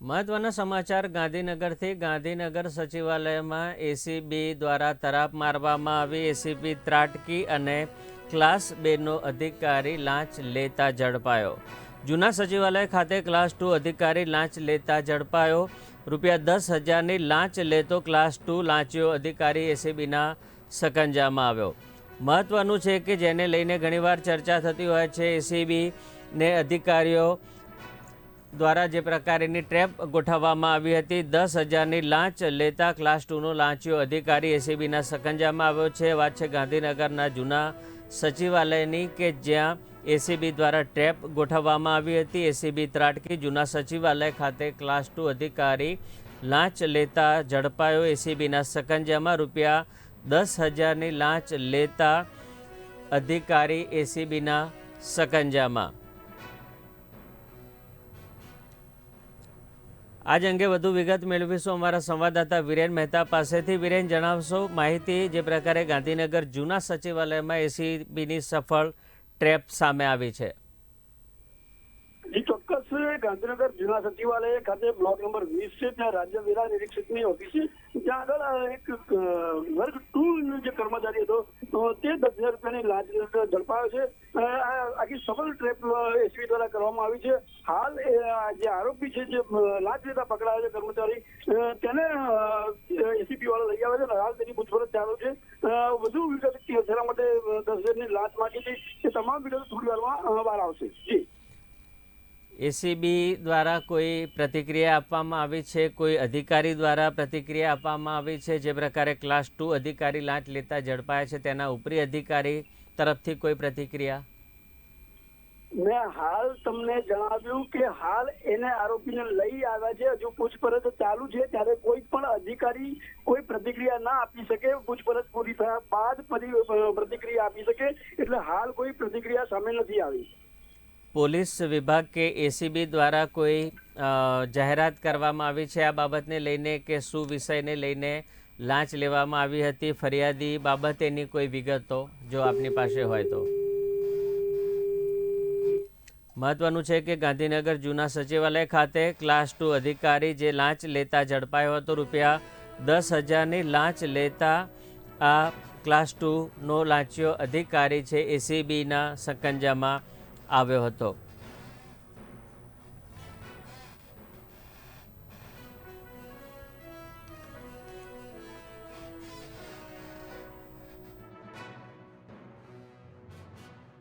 મહત્વના સમાચાર ગાંધીનગરથી ગાંધીનગર સચિવાલયમાં એસીબી દ્વારા તરાપ મારવામાં આવી. એસીબી ત્રાટકી અને ક્લાસ બેનો અધિકારી લાંચ લેતા ઝડપાયો. જૂના સચિવાલય ખાતે ક્લાસ ટુ અધિકારી લાંચ લેતા ઝડપાયો. રૂપિયા દસ હજારની લાંચ લેતો ક્લાસ ટુ લાંચીયો અધિકારી એસીબીના સકંજામાં આવ્યો. મહત્વનું છે કે જેને લઈને ઘણીવાર ચર્ચા થતી હોય છે એસીબીને અધિકારીઓ દ્વારા જે પ્રકારની ટ્રેપ ગોઠવવામાં આવી હતી, દસ હજારની લાંચ લેતા ક્લાસ ટુનો લાંચિયો અધિકારી એસીબીના સકંજામાં આવ્યો છે. વાત છે ગાંધીનગરના જૂના સચિવાલયની કે જ્યાં એસીબી દ્વારા ટ્રેપ ગોઠવવામાં આવી હતી. એસીબી ત્રાટકી જૂના સચિવાલય ખાતે ક્લાસ ટુ અધિકારી લાંચ લેતા ઝડપાયો એસીબીના સકંજામાં. રૂપિયા દસ હજારની લાંચ લેતા અધિકારી એસીબીના સકંજામાં. આજ અંગે વધુ વિગત મેળવીશું અમારા સંવાદદાતા વિરેન મહેતા પાસેથી. વિરેન, જણાવશો માહિતી જે પ્રકારે ગાંધીનગર જૂના સચિવાલયમાં એસીબીની સફળ ટ્રેપ સામે આવી છે. ચોક્કસ, ગાંધીનગર જૂના સચિવાલય ખાતે બ્લોક નંબર વીસ છે, ત્યાં રાજ્ય વેરા નિરીક્ષકની ઓફિસ છે. ત્યાં આગળ એક વર્ગ ટુ જે કર્મચારી હતો તો દસ હજાર રૂપિયાની લાંચ ઝડપાયો છે. આ આખી સફળ ટ્રેપ એસવી દ્વારા કરવામાં આવી છે. હાલ જે આરોપી છે, જે લાંચ લેતા પકડાયો છે કર્મચારી તેને એસીપી વાળા લઈ આવે છે હાલ તેની પૂછપરછ ચાલુ છે. વધુ વિગત તેના માટે દસ હજારની લાંચ માંગી હતી એ તમામ વિગત થોડી વારમાં બહાર આવશે. જી. એસીબી દ્વારા કોઈ પ્રતિક્રિયા આપવામાં આવી છે? કોઈ અધિકારી દ્વારા પ્રતિક્રિયા આપવામાં આવી છે? જે પ્રકારે ક્લાસ ટુ અધિકારી લાંચ લેતા ઝડપાયા છે, તેના ઉપરી અધિકારી તરફથી કોઈ પ્રતિક્રિયા? મેં હાલ તમને જણાવ્યું કે હાલ એને આરોપીને લઈ આવ્યા છે. હજુ પૂછપરછ ચાલુ છે. ત્યારે કોઈ પણ અધિકારી કોઈ પ્રતિક્રિયા ના આપી શકે. પૂછપરછ પૂરી થયા બાદ પ્રતિક્રિયા આપી શકે. એટલે હાલ કોઈ પ્રતિક્રિયા સામે નથી આવી. પોલીસ વિભાગ કે એસીબી દ્વારા કોઈ જાહેરાત કરવામાં આવી છે આ બાબતને લઈને કે શું વિષયને લઈને લાંચ લેવામાં આવી હતી? ફરિયાદી બાબતેની કોઈ વિગતો જો આપની પાસે હોય તો. મહત્વનું છે કે ગાંધીનગર જૂના સચિવાલય ખાતે ક્લાસ ટુ અધિકારી જે લાંચ લેતા ઝડપાયો હતો, રૂપિયા દસ હજારની લાંચ લેતા આ ક્લાસ ટુનો લાંચિયો અધિકારી છે એસીબીના સકંજામાં આવ્યો હતો.